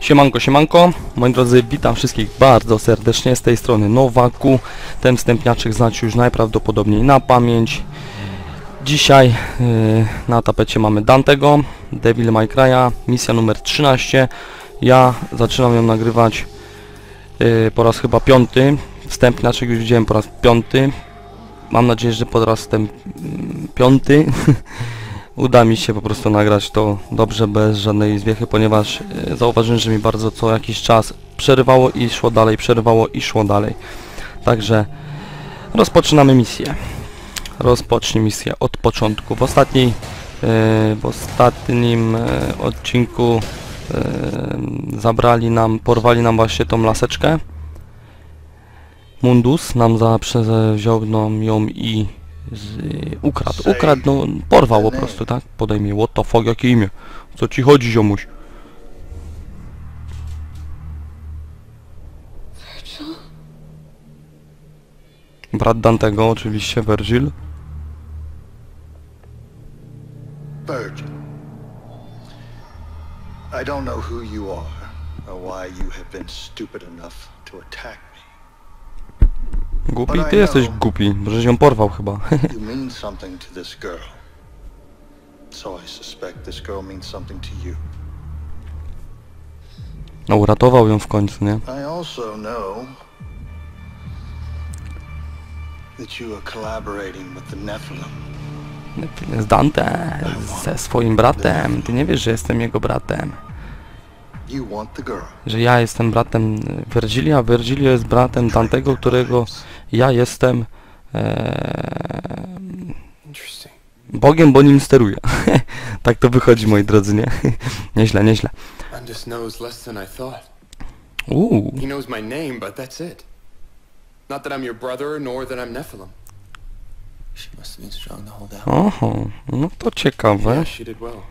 Siemanko, siemanko. Moi drodzy, witam wszystkich bardzo serdecznie z tej strony Nowaku. Ten wstępniaczek znacie już najprawdopodobniej na pamięć. Dzisiaj yy, na tapecie mamy Dantego, Devil May Cry'a, misja numer 13. Ja zaczynam ją nagrywać yy, po raz chyba piąty. Wstępniaczek już widziałem po raz piąty. Mam nadzieję, że po raz ten mm, piąty uda mi się po prostu nagrać to dobrze, bez żadnej zwiechy, ponieważ e, zauważyłem, że mi bardzo co jakiś czas przerywało i szło dalej, przerywało i szło dalej. Także rozpoczynamy misję. Rozpocznij misję od początku. W ostatniej, e, w ostatnim e, odcinku zabrali nam, porwali nam właśnie tą laseczkę. Mundus nam za, wziął nam ją i z, ukradł. Ukradł, no porwał po prostu, tak? Podaj mi, what the fuck, jakie imię? Co ci chodzi, ziomuś? Brat Dantego, oczywiście, Virgil. Virgil. I don't know who you are or why you have been stupid enough to attack. Głupi? Ty jesteś głupi, żeś ją porwał chyba. You mean something to this girl. So I suspect this girl means something to you. No uratował ją w końcu, nie? I also know that you are collaborating with the Nephilim. Z Dante, ze swoim bratem. Ty nie wiesz, że jestem jego bratem. Że ja jestem bratem Virgilia, a Virgilio jest bratem Dantego, którego ja jestem e, Interesting. Bogiem, bo nim steruję. tak to wychodzi, moi drodzy, nie? nieźle, nieźle. He knows my name, but that's it. Not that I'm your brother, nor that I'm Nephilim. She must have been strong to hold out. oho, no to ciekawe. Yeah, she did well.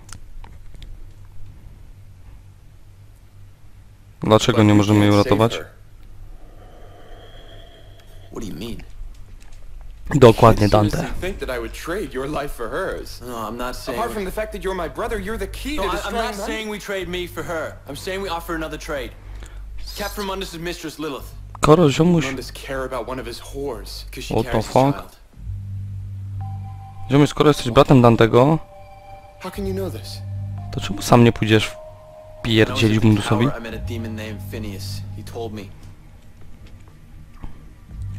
Dlaczego nie możemy jej uratować? Dokładnie, Dante. think that I would trade your life for hers? No, I'm not saying. Apart from the fact that you're my brother, you're the key no, to I, I'm destroying not Mundus. saying we trade me for her. I'm saying we offer another trade. Captain Mundus' mistress Lilith. Koro, ziomuś, Mundus care about one of his whores, because she What the carries his fuck? child. ziomuś, skoro jesteś bratem Dantego, to czemu sam nie pójdziesz When I was pierdzielić at Mundusowi? met a demon named Phineas. He told me.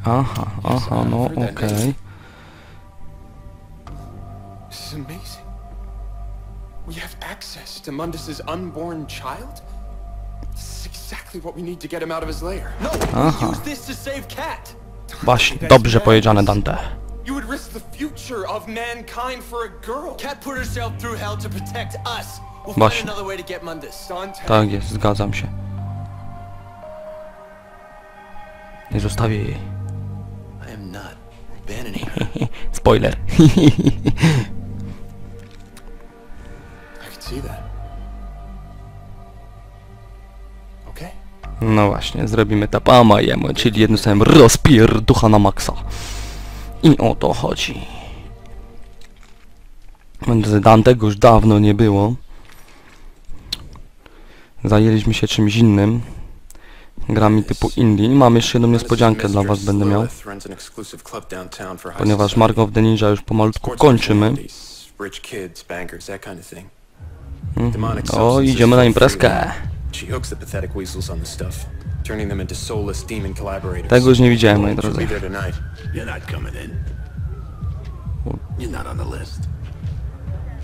Aha, aha, no okej. This is amazing. We have access to Mundus's unborn child? This is exactly what we need to get him out of his lair. No, Aha. use this to save Cat. Właśnie, dobrze powiedziane, Dante. You would risk the future of mankind for a girl. Cat put herself through hell to protect us. Właśnie. Tak jest, zgadzam się. Nie zostawię jej. Spoiler. No właśnie, zrobimy to po mojemu, czyli jednym słowem rozpierducha na maksa. I o to chodzi. Dantego już dawno nie było. Zajęliśmy się czymś innym. Grami typu indie. Mam jeszcze jedną niespodziankę dla was będę miał. Ponieważ Mark of the Ninja już pomalutku kończymy. Mhm. O, idziemy na imprezkę. Tego już nie widziałem, moi drodzy.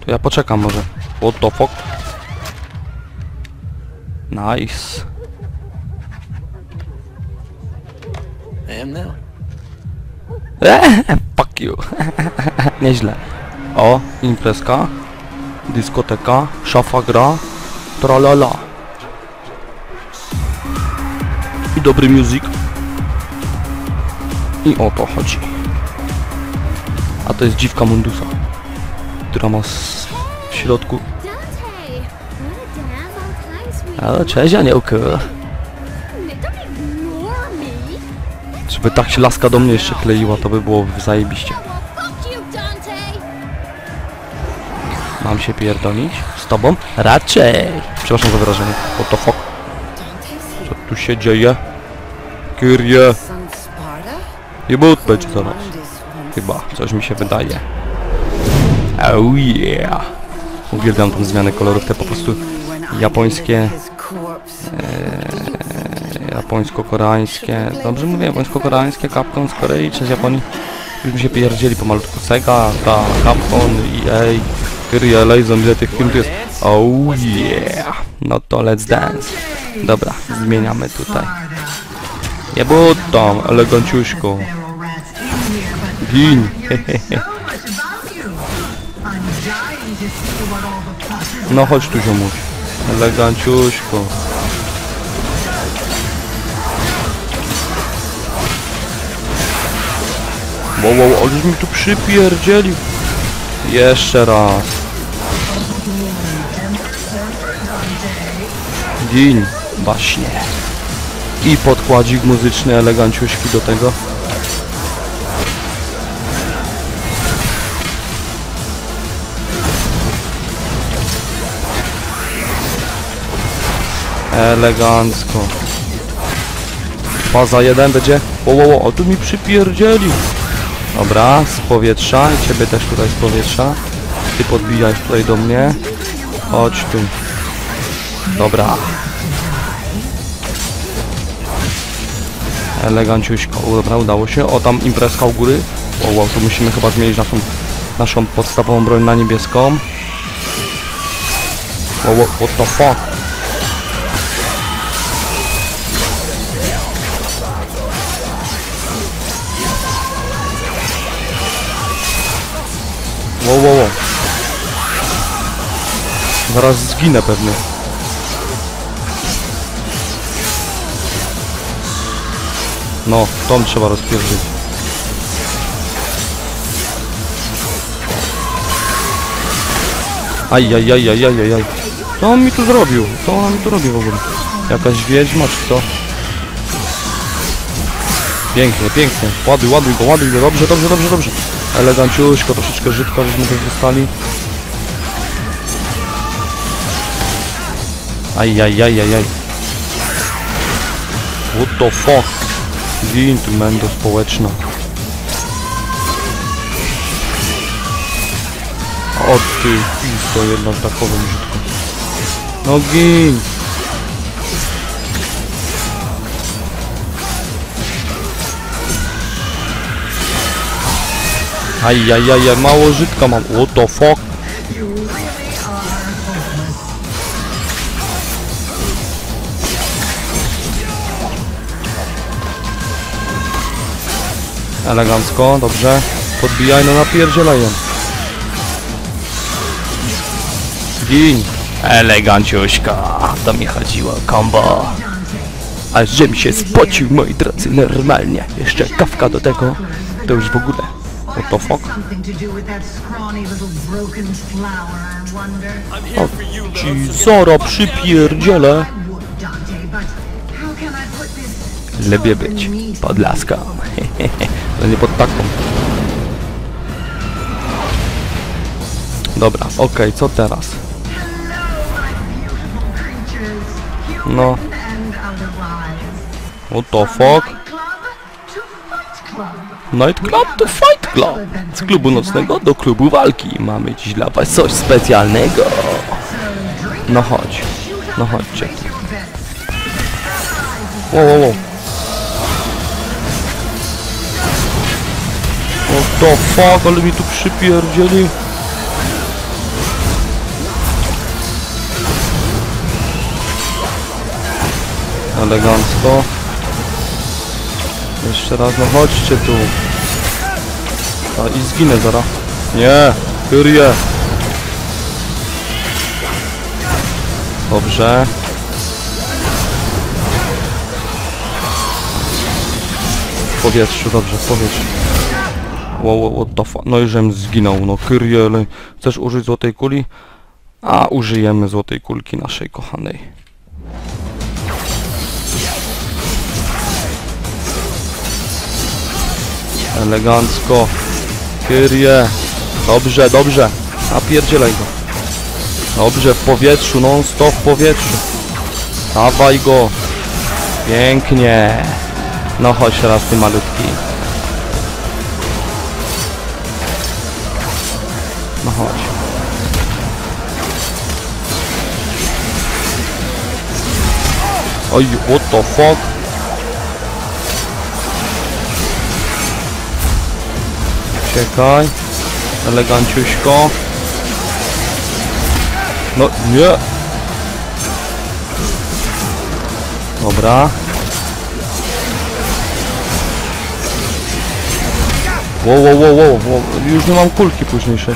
To ja poczekam może. What the fuck? Nice. I am now. Eee, fuck you. Nieźle. O, imprezka. Dyskoteka. Szafa gra. Tralala. I dobry music. I o to chodzi. A to jest dziwka Mundusa. Która ma w środku... Ale cześć me. Żeby tak się laska do mnie jeszcze kleiła, to by było zajebiście. Mam się pierdolić? Z tobą? Raczej! Przepraszam za wyrażenie. What the fuck? tu się dzieje? Kyrie. Jebut będzie zaraz. Chyba, coś mi się wydaje. Oh yeah. Uwielbiam tą zmianę kolorów, te po prostu japońskie, corpse. japońsko-koreańskie, dobrze mówię, japońsko-koreańskie, Capcom z Korei czy z Japonii? Już się pierdzieli pomalutku. Sega, ta, Capcom, EA, Kyrie, Laser, ile tych film tu jest? Oh yeah. No to let's dance. Dobra, zmieniamy tutaj. Jebutą, eleganciuśką. Gin. No chodź tu ziomuś. Eleganciuśko. Wow, wow, ależ mi tu przypierdzielił. Jeszcze raz. Gin. Właśnie. I podkładzik muzyczny eleganciuśki do tego. Elegancko. Faza 1 będzie. O, o, o tu mi przypierdzieli. Dobra, z powietrza i ciebie też tutaj z powietrza. Ty podbijaj tutaj do mnie. Chodź tu. Dobra. Eleganciuśko. Dobra, udało się. O, tam imprezka u góry. O, wow, tu musimy chyba zmienić naszą, naszą podstawową broń na niebieską. O, what the fuck? Zaraz zginę pewnie. No, tą trzeba rozpierdzić. Aj, aj, aj, aj, aj, aj, aj. Co on mi tu zrobił? Co on mi tu robi w ogóle? Jakaś wiedźma czy co? Pięknie, pięknie. Ładuj, ładuj go, ładuj go. Dobrze, dobrze, dobrze, dobrze. Eleganciuśko, troszeczkę żydko, żeśmy też dostali. Aj, aj, aj, aj, aj. What the fuck? Gin tu mendo społeczna. O ty, to jedna z takowym brzydko. No gin! Aj, aj, aj, aj, mało żydka mam. What the fuck? Elegancko, dobrze. Podbijaj, no napierdzielaj ją. Gin. Eleganciuśka. To mi chodziło, combo. Aż że mi się spocił, moi drodzy, normalnie. Jeszcze kawka do tego. To już w ogóle. What the fuck? Something to do with Lubię być pod laską. To nie pod taką. Dobra, okej, co teraz? No. What the fuck? Nightclub to Fight Club. Z klubu nocnego do klubu walki. Mamy dziś dla was coś specjalnego. No chodź. No chodźcie. Wow, wow, wow. The fuck, ale mi tu przypierdzieli. Elegancko. Jeszcze raz, no chodźcie tu. A i zginę zaraz. Nie, Kyrie. Dobrze. W powietrzu, dobrze, w powietrzu. Wow, what the fuck. No i żem zginął, no Kyrie, ale chcesz użyć złotej kuli? A, użyjemy złotej kulki naszej kochanej. Elegancko. Kyrie. Dobrze, dobrze. Napierdzielaj go. Dobrze, w powietrzu, non stop w powietrzu. Dawaj go. Pięknie. No chodź teraz ty malutki. No chodź. Oj, what the fuck? Czekaj. Eleganciuśko. No, nie. Dobra. Wow, wow, wow, wow, wow. Już nie mam kulki późniejszej.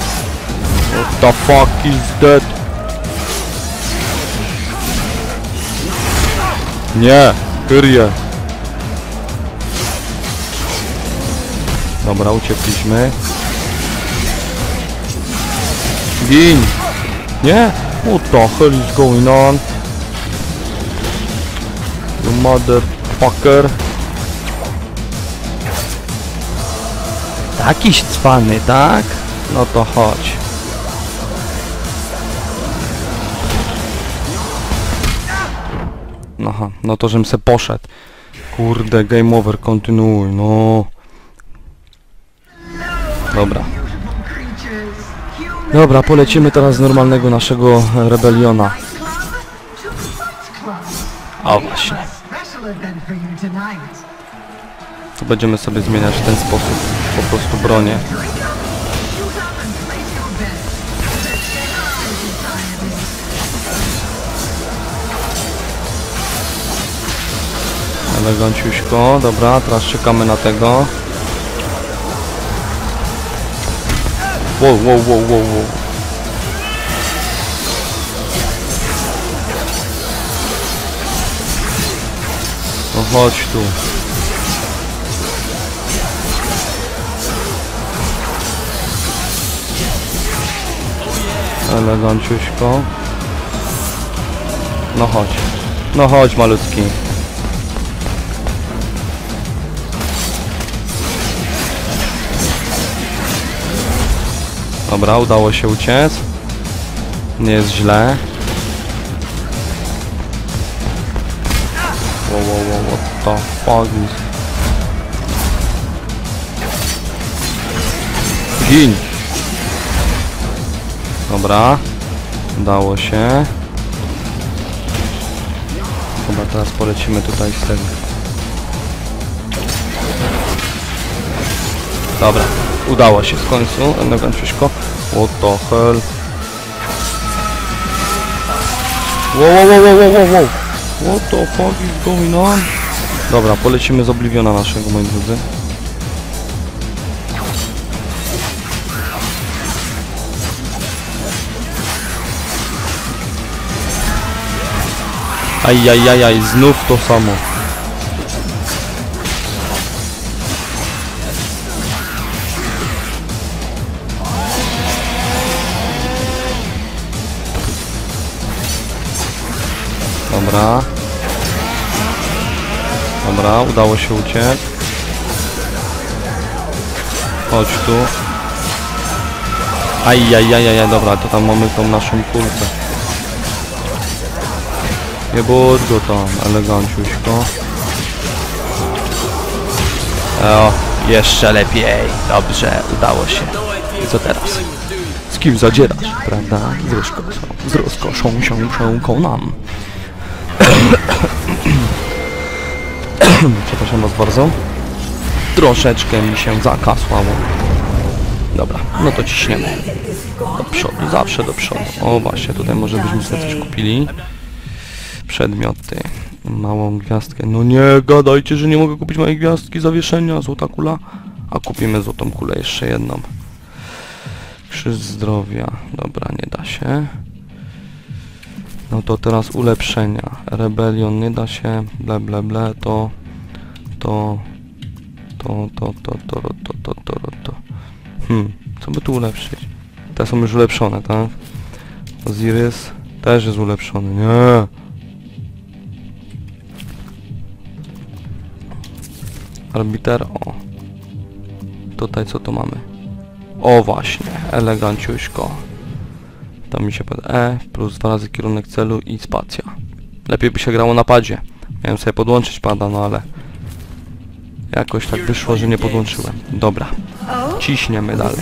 The fuck is that? Nie, Kyrie. Dobra, uciekliśmy. Gin! Nie? What the hell is going on? You motherfucker. Takiś cwany, tak? No to chodź. Aha, no to żem se poszedł. Kurde, game over, kontynuuj, no. Dobra. Dobra, polecimy teraz z normalnego naszego rebeliona. O właśnie. To będziemy sobie zmieniać w ten sposób po prostu bronię. Eleganciuśko, dobra, teraz czekamy na tego. Wow, wow, wow, wow, wow. No chodź tu. Eleganciuśko. No chodź. No chodź malutki. Dobra, udało się uciec. Nie jest źle. Wow, wow, wow, what the fuck is... Gin! Dobra. Udało się. Dobra, teraz polecimy tutaj z tego. Dobra, udało się w końcu, eleganciuśko. What the hell? Wow, wow, wow, wow, wow, wow. What the fuck is going on? Dobra, polecimy z Obliviona naszego, moi drodzy. Ajajajaj, znów to samo. Dobra. Dobra, udało się uciec. Chodź tu. Ajajajajaj, dobra, to tam mamy tą naszą kulkę. Nie było go tam, eleganciuśko. O, jeszcze lepiej. Dobrze, udało się. I co teraz? Z kim zadzierasz, prawda? Z rozkoszą, z rozkoszą się przekonam. Przepraszam was bardzo. Troszeczkę mi się zakasłało. Dobra, no to ciśniemy. Do przodu, zawsze do przodu. O właśnie, tutaj może byśmy sobie coś kupili. Przedmioty. Małą gwiazdkę. No nie, gadajcie, że nie mogę kupić mojej gwiazdki zawieszenia. Złota kula. A kupimy złotą kulę jeszcze jedną. Krzyż zdrowia. Dobra, nie da się. No to teraz ulepszenia. Rebelion nie da się. Ble, ble, ble. To... To... To, to, to, to, to, to, to, to, to. Hmm, co by tu ulepszyć? Te są już ulepszone, tak? Osiris też jest ulepszony. Nie! Arbiter, o. Tutaj co tu mamy? O właśnie, eleganciuśko. To mi się pod E, plus dwa razy kierunek celu i spacja. Lepiej by się grało na padzie, Miałem sobie podłączyć pada, no ale... Jakoś tak wyszło, że nie podłączyłem. Dobra. Ciśniemy dalej.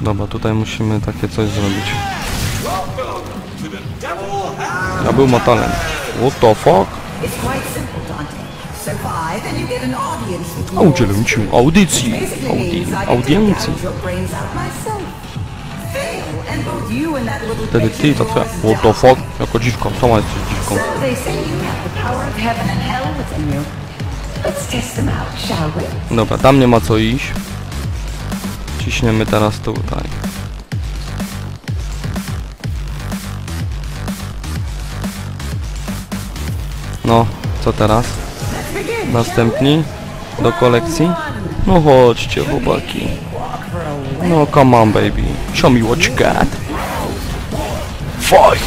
Dobra, tutaj musimy takie coś zrobić. Ja był motalem. What the fuck? A udzielę ci audycji. Audi audiencji. Wtedy ty to twoja... What the fuck? Jako dziwką. Sama jesteś dziwką. Dobra, tam nie ma co iść. Ciśniemy teraz tutaj. No, co teraz? Następni do kolekcji? No chodźcie chłopaki. No come on baby. Show me what you got. Fight!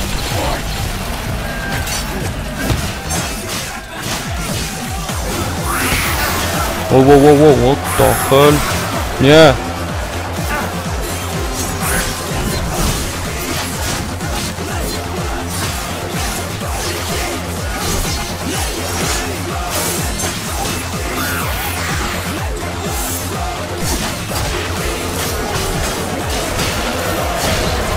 Wow, wow, wow, wow, what the hell? Nie!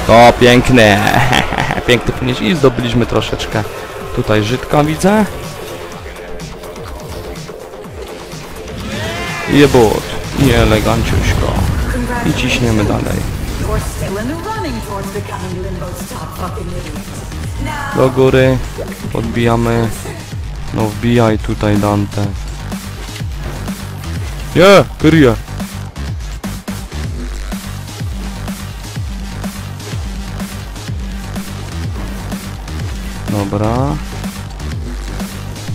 To piękne! Piękny finish i zdobyliśmy troszeczkę tutaj żytka widzę. Jebut i eleganciuśko. I ciśniemy dalej. Do góry. Podbijamy. No wbijaj tutaj Dante. Nie! Kyrie! Dobra.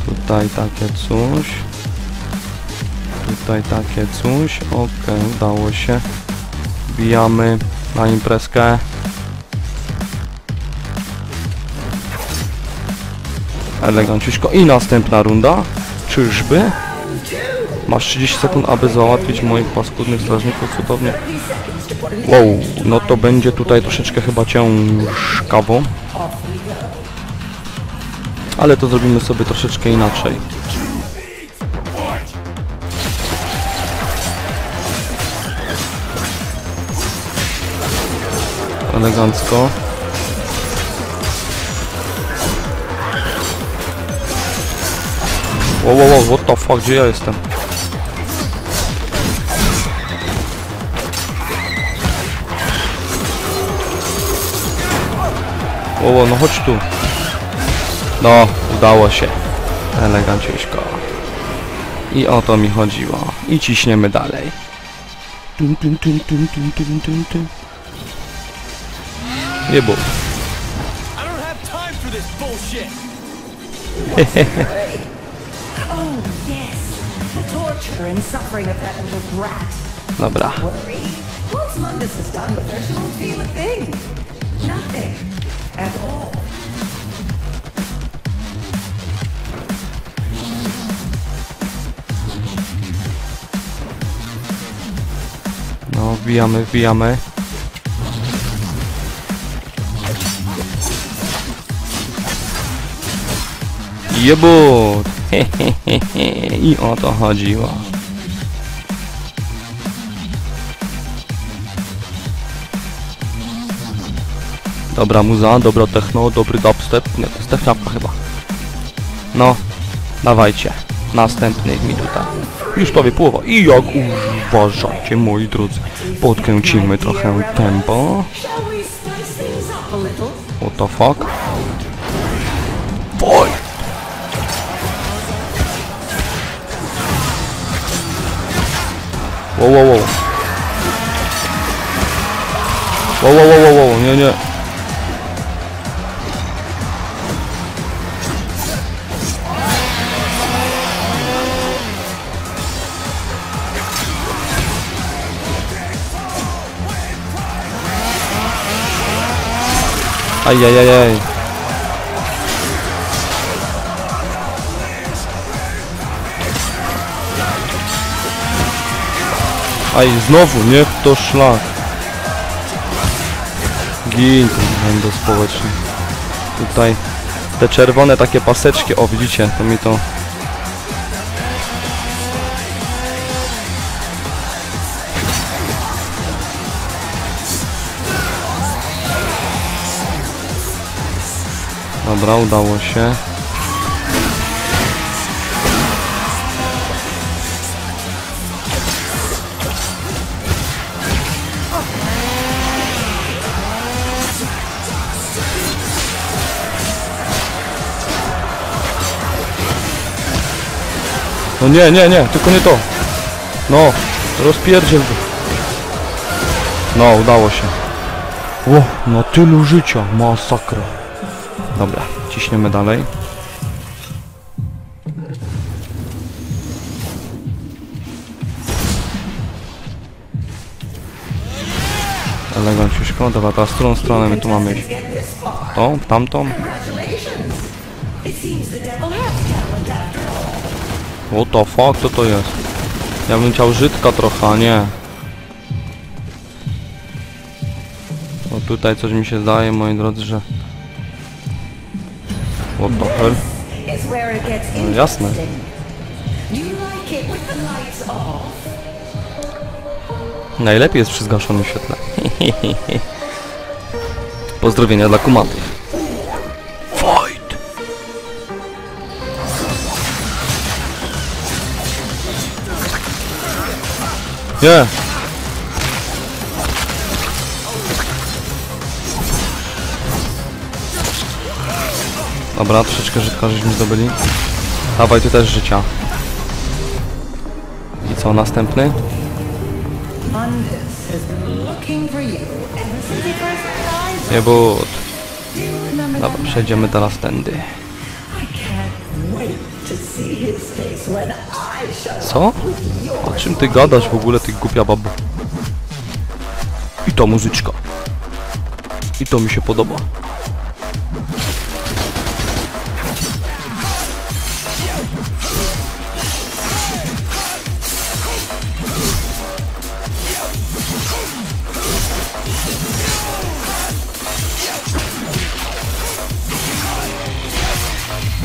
Tutaj takie coś. Tutaj takie coś. Okej, udało się. Wbijamy na imprezkę. Eleganciuśko. I następna runda. Czyżby? Masz 30 sekund, aby załatwić moich paskudnych strażników cudownie. Wow, no to będzie tutaj troszeczkę chyba ciężkawo. Ale to zrobimy sobie troszeczkę inaczej. Elegancko. Wow, wow, wow, what the fuck, gdzie ja jestem? Wow, wow, no chodź tu. No, udało się. Eleganciuśko. I o to mi chodziło. I ciśniemy dalej. Tum, tum, tum, tum, tum, tum, tum, tum. Jebu. Dobra. Once Mundus is done with her, she won't feel a thing. Nothing. At all. Wbijamy, wbijamy. Hehehehe. I o to chodziło. Dobra muza, dobra techno, dobry dubstep. Nie, to jest technawka chyba. No, dawajcie. Następny minuta. Już prawie połowa. I jak uważacie, moi drodzy, podkręcimy trochę tempo. What the fuck? Boy! Wow, wow. Wow, wow, wow, wow, wow, nie, nie. Ajajajaj. Aj, znowu, nie to szlak. Gin, będą społeczny. Tutaj te czerwone takie paseczki, o widzicie, to mi to... Dobra, udało się. No nie, nie, nie, tylko nie to. No, rozpierdziel go. No, udało się. O, na tylu życia, masakra. Dobra, ciśniemy dalej. Eleganciuszko, dobra, teraz w którą stronę my tu mamy iść? Tą, tamtą? What the fuck, to jest? Ja bym chciał żytka trochę, a nie. O tutaj coś mi się zdaje, moi drodzy, że... What the hell? No, jasne. Najlepiej jest przy zgaszonym świetle. Pozdrowienia dla. Fight! Nie! Dobra, troszeczkę żytka żeśmy zdobyli. Dawaj, tu też życia. I co, następny? Nie but. Dobra, przejdziemy teraz tędy. Co? O czym ty gadasz w ogóle, ty głupia babo? I to muzyczka. I to mi się podoba.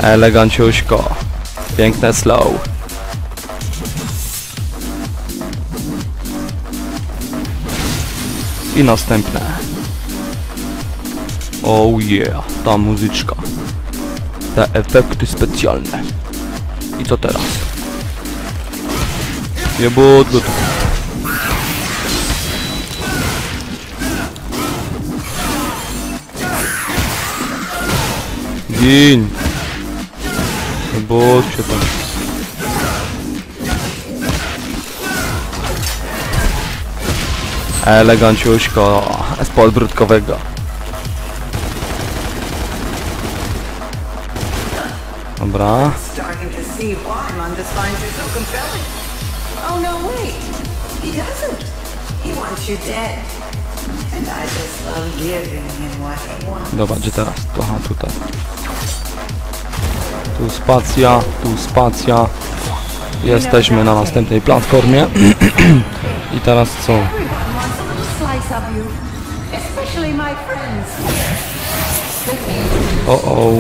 Eleganciuśko. Piękne slow. I następne. Oh yeah, ta muzyczka. Te efekty specjalne. I co teraz? Nie budło to. Gin. Nie budźcie tam. Eleganciuśko z podbródkowego. Dobra. Oh no, wait. He doesn't. He wants you dead. Dobra, gdzie teraz? Aha, tutaj. Tu spacja, tu spacja. Jesteśmy na następnej platformie. I teraz co? O, o.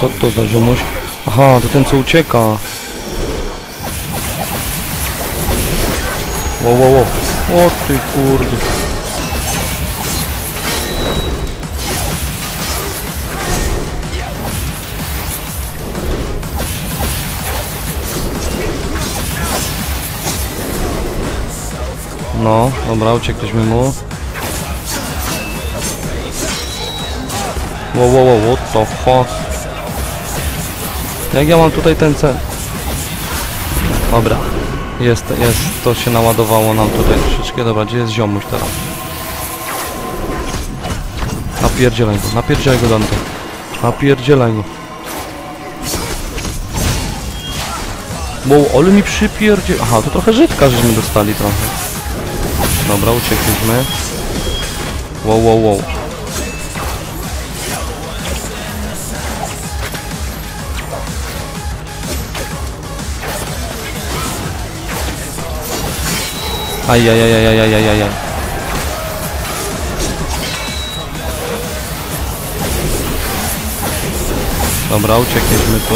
To Co to za ziomuś? Aha, to ten co ucieka. Wo, wo, wo. O ty kurde. No, dobra, uciekliśmy mu. Wow, wow, wow, what the fuck? Jak ja mam tutaj ten cel? Dobra. Jest, jest, to się naładowało nam tutaj troszeczkę. Dobra, gdzie jest ziomuś teraz? Napierdzielaj go, napierdzielaj go Dante. Napierdzielaj go. Wow, ale mi przypierdzie... Aha, to trochę żytka żeśmy dostali trochę. Dobra, uciekliśmy. Wow, wow, wow. Ajajajajajajajaj. Dobra, uciekliśmy tu.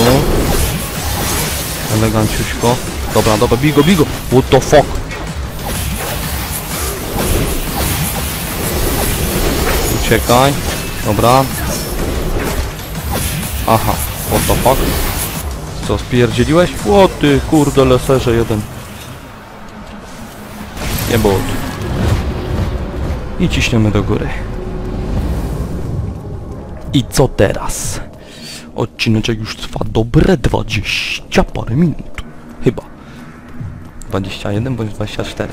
Eleganciuśko. Dobra, dobra, bigo, bigo. What the fuck? Uciekaj. Dobra. Aha, what the fuck? Co, spierdzieliłeś? O ty, kurde, leserze jeden. Nie było. I ciśniemy do góry. I co teraz? Odcineczek już trwa dobre 20 parę minut. Chyba. 21 bądź 24.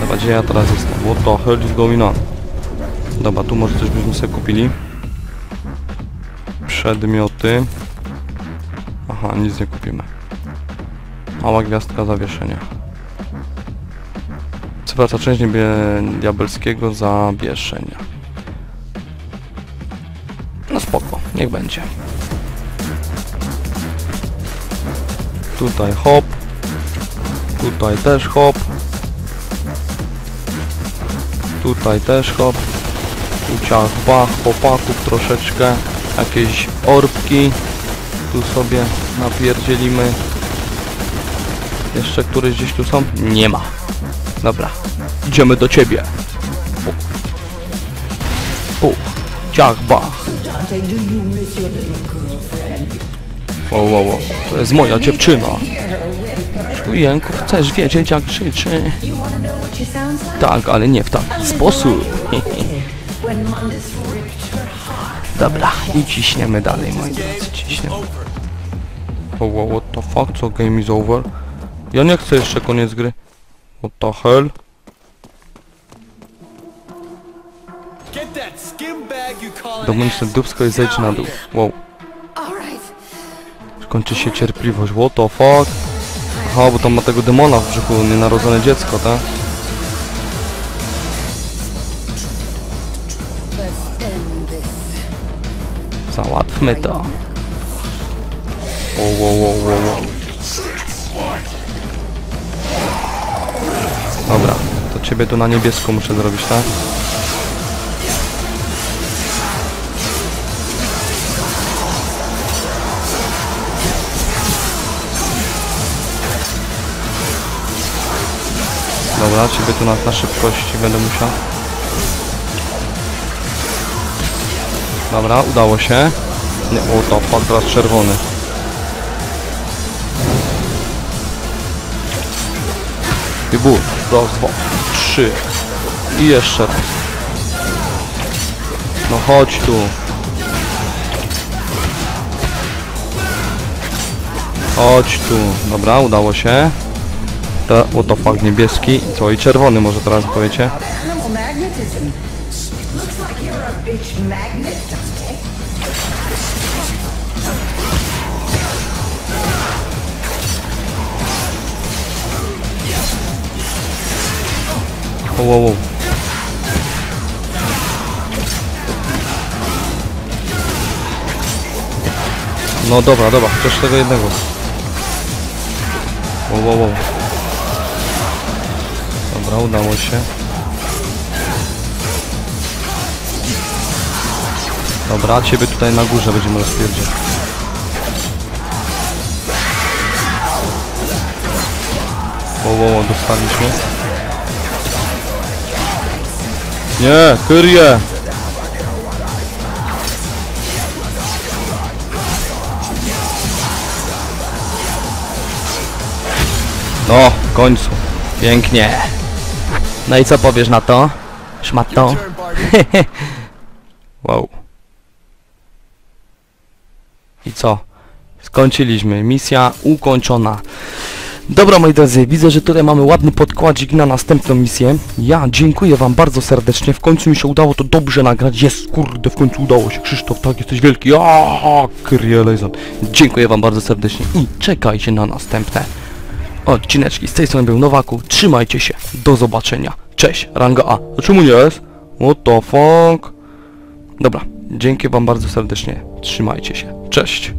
Dobra, gdzie ja teraz jestem? What the hell is going on? Dobra, tu może coś byśmy sobie kupili. Przedmioty. Aha, nic nie kupimy. Mała gwiazdka zawieszenia. Zwraca część niebie diabelskiego zawieszenia. No spoko, niech będzie. Tutaj hop. Tutaj też hop. Tutaj też hop. Tu ciach bach, chłopaków troszeczkę. Jakieś orbki. Tu sobie napierdzielimy. Jeszcze któreś gdzieś tu są? Nie ma. Dobra. Idziemy do ciebie. Ciach bach. Wow, wow, wow. To jest moja dziewczyna. Czujęku, chcesz wiedzieć jak krzyczy? Tak, ale nie w taki sposób. Dobra, i ciśniemy dalej, moi drodzy, ciśniemy. Wow, wow, what the fuck, co game is over? Ja nie chcę jeszcze koniec gry. What the hell? Domyślę ass. dubsko i zejdź na dół. Wow. Kończy się cierpliwość. What the fuck? Aha, bo tam ma tego demona w brzuchu, nienarodzone dziecko, tak? Załatwmy to. Wow, wow, wow, wow, wow. Dobra, to ciebie tu na niebiesko muszę zrobić, tak? Dobra, ciebie tu na, na szybkości będę musiał. Dobra, udało się. Nie, o to, teraz czerwony. I bór. Raz, dwa, trzy. I jeszcze raz. No chodź tu. Chodź tu. Dobra, udało się. To, what niebieski. Co, i czerwony może teraz powiecie? Wow, wow, wow. No dobra, dobra, chociaż tego jednego. Wow, wow, wow. Dobra, udało się. Dobra, ciebie tutaj na górze będziemy rozpierdzieć. Wow, wow, dostaliśmy. Nie, Kyrie! No, w końcu. Pięknie. No i co powiesz na to? Barbie. Wow. I co? Skończyliśmy. Misja ukończona. Dobra moi drodzy, widzę, że tutaj mamy ładny podkładzik na następną misję. Ja dziękuję wam bardzo serdecznie. W końcu mi się udało to dobrze nagrać. Jest, kurde, w końcu udało się. Krzysztof, tak, jesteś wielki. Aaaa, Kyrielezon. Dziękuję wam bardzo serdecznie i czekajcie na następne odcineczki. Z tej strony był Nowaku. Trzymajcie się. Do zobaczenia. Cześć. Ranga A. A czemu nie jest? What the fuck? Dobra, dzięki wam bardzo serdecznie. Trzymajcie się. Cześć.